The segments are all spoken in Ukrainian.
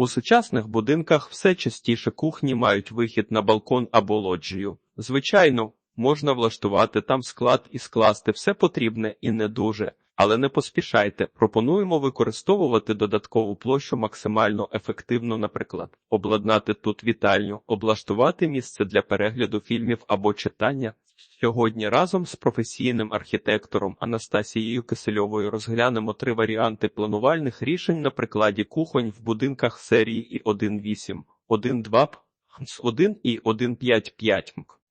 У сучасних будинках все частіше кухні мають вихід на балкон або лоджію. Звичайно, можна влаштувати там склад і скласти все потрібне і не дуже. Але не поспішайте, пропонуємо використовувати додаткову площу максимально ефективно, наприклад, обладнати тут вітальню, облаштувати місце для перегляду фільмів або читання. Сьогодні разом з професійним архітектором Анастасією Кисельовою розглянемо три варіанти планувальних рішень на прикладі кухонь в будинках серії І1.8, 1.2, 1 і 1.5.5.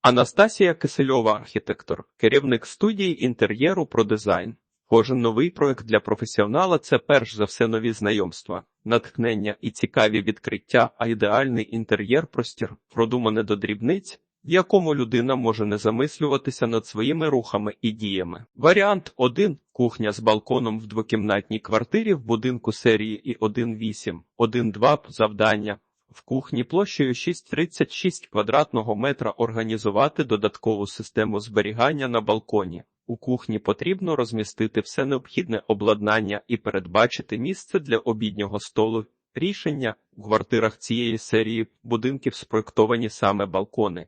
Анастасія Кисельова, архітектор, керівник студії інтер'єру про дизайн. Кожен новий проект для професіонала це перш за все нові знайомства, натхнення і цікаві відкриття, а ідеальний інтер'єр простір, продумане до дрібниць, в якому людина може не замислюватися над своїми рухами і діями. Варіант 1. кухня з балконом в двокімнатній квартирі в будинку серії і 1.8, 1.2 завдання. В кухні площею 6,36 квадратного метра організувати додаткову систему зберігання на балконі. У кухні потрібно розмістити все необхідне обладнання і передбачити місце для обіднього столу. Рішення у квартирах цієї серії будинків спроектовані саме балкони,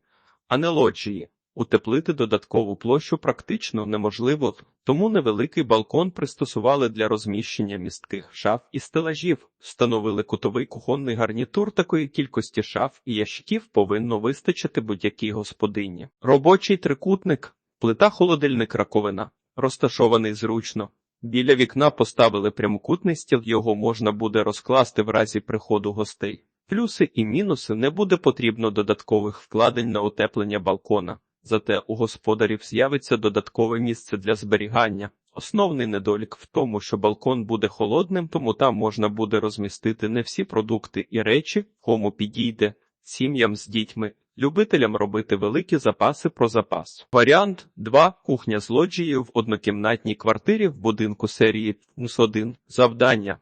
а не лоджії. Утеплити додаткову площу практично неможливо, тому невеликий балкон пристосували для розміщення містких шаф і стелажів, встановили кутовий кухонний гарнітур такої кількості шаф і ящиків повинно вистачити будь-якій господині. Робочий трикутник Плита холодильник раковина, розташований зручно. Біля вікна поставили прямокутний стіл, його можна буде розкласти в разі приходу гостей. Плюси і мінуси не буде потрібно додаткових вкладень на утеплення балкона, зате у господарів з'явиться додаткове місце для зберігання. Основний недолік в тому, що балкон буде холодним, тому там можна буде розмістити не всі продукти і речі, кому підійде, сім'ям з дітьми. Любителям робити великі запаси про запас. Варіант 2. Кухня з лоджією в однокімнатній квартирі в будинку серії НУС-1. Завдання.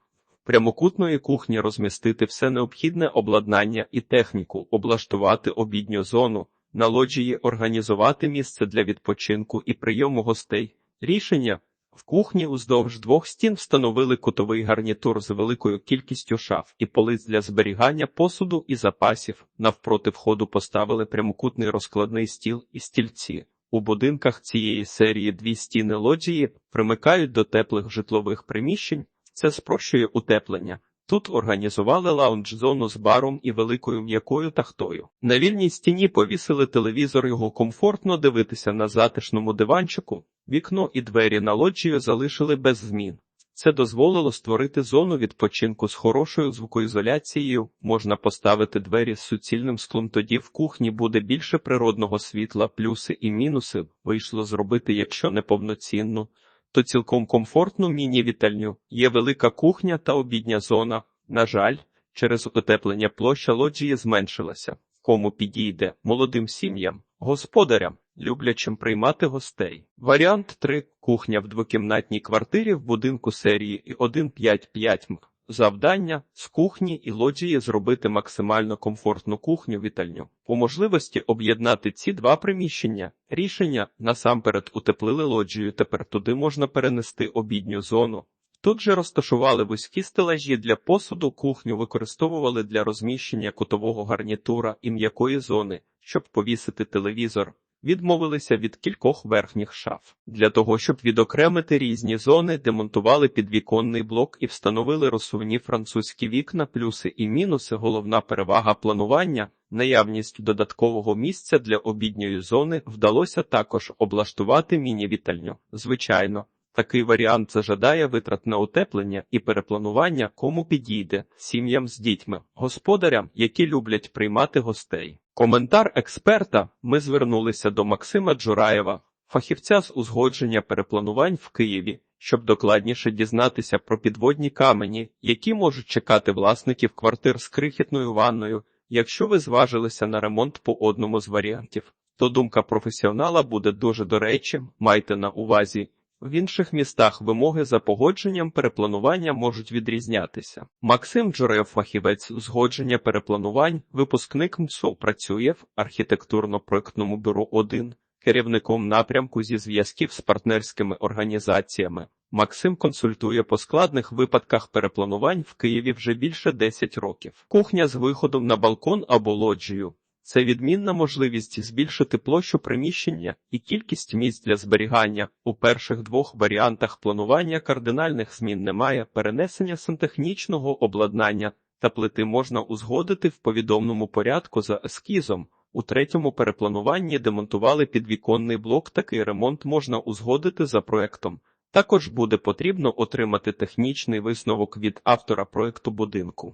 Прямокутної кухні розмістити все необхідне обладнання і техніку, облаштувати обідню зону, на лоджії організувати місце для відпочинку і прийому гостей. Рішення в кухні уздовж двох стін встановили кутовий гарнітур з великою кількістю шаф і полиць для зберігання посуду і запасів. Навпроти входу поставили прямокутний розкладний стіл і стільці. У будинках цієї серії дві стіни лоджії примикають до теплих житлових приміщень. Це спрощує утеплення. Тут організували лаунж-зону з баром і великою м'якою тахтою. На вільній стіні повісили телевізор, його комфортно дивитися на затишному диванчику. Вікно і двері на лоджію залишили без змін. Це дозволило створити зону відпочинку з хорошою звукоізоляцією. Можна поставити двері з суцільним склом. Тоді в кухні буде більше природного світла, плюси і мінуси. Вийшло зробити, якщо не повноцінну, то цілком комфортну міні-вітальню. Є велика кухня та обідня зона. На жаль, через утеплення площа лоджії зменшилася. Кому підійде молодим сім'ям, господарям люблячим приймати гостей. Варіант 3. кухня в двокімнатній квартирі в будинку серії 1.5.5 м. Завдання з кухні і лоджії зробити максимально комфортну кухню вітальню. По можливості об'єднати ці два приміщення. Рішення насамперед утеплили лоджію. Тепер туди можна перенести обідню зону. Тут же розташували вузькі стелажі для посуду, кухню використовували для розміщення кутового гарнітура і м'якої зони, щоб повісити телевізор відмовилися від кількох верхніх шаф. Для того, щоб відокремити різні зони, демонтували підвіконний блок і встановили розсувні французькі вікна, плюси і мінуси. Головна перевага планування. Наявність додаткового місця для обідньої зони вдалося також облаштувати міні-вітальню. Звичайно, такий варіант зажадає витрат на утеплення і перепланування, кому підійде сім'ям з дітьми, господарям, які люблять приймати гостей. Коментар експерта ми звернулися до Максима Джураєва, фахівця з узгодження перепланувань в Києві, щоб докладніше дізнатися про підводні камені, які можуть чекати власників квартир з крихітною ванною. Якщо ви зважилися на ремонт по одному з варіантів, то думка професіонала буде дуже до речі, майте на увазі. В інших містах вимоги за погодженням перепланування можуть відрізнятися. Максим Джорев, фахівець згодження перепланувань, випускник МСО, працює в архітектурно-проектному бюро 1, керівником напрямку зі зв'язків з партнерськими організаціями. Максим консультує по складних випадках перепланувань в Києві вже більше 10 років. Кухня з виходом на балкон або лоджію. Це відмінна можливість збільшити площу приміщення і кількість місць для зберігання. У перших двох варіантах планування кардинальних змін немає, перенесення сантехнічного обладнання та плити можна узгодити в повідомному порядку за ескізом. У третьому переплануванні демонтували підвіконний блок, такий ремонт можна узгодити за проектом. Також буде потрібно отримати технічний висновок від автора проекту будинку.